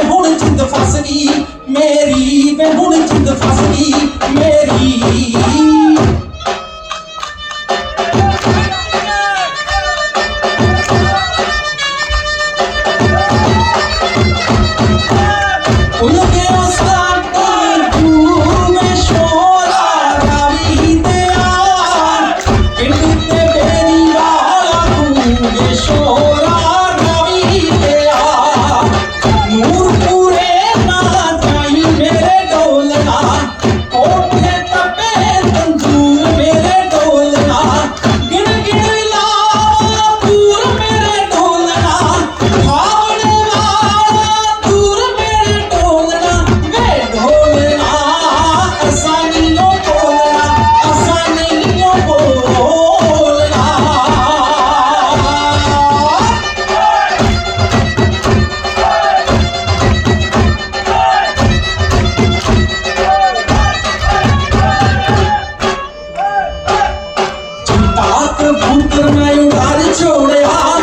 behoorlijk in de fasserie. Mary, behoorlijk in de fasserie. Mary. भूत में उड़ारी छोड़े हाथ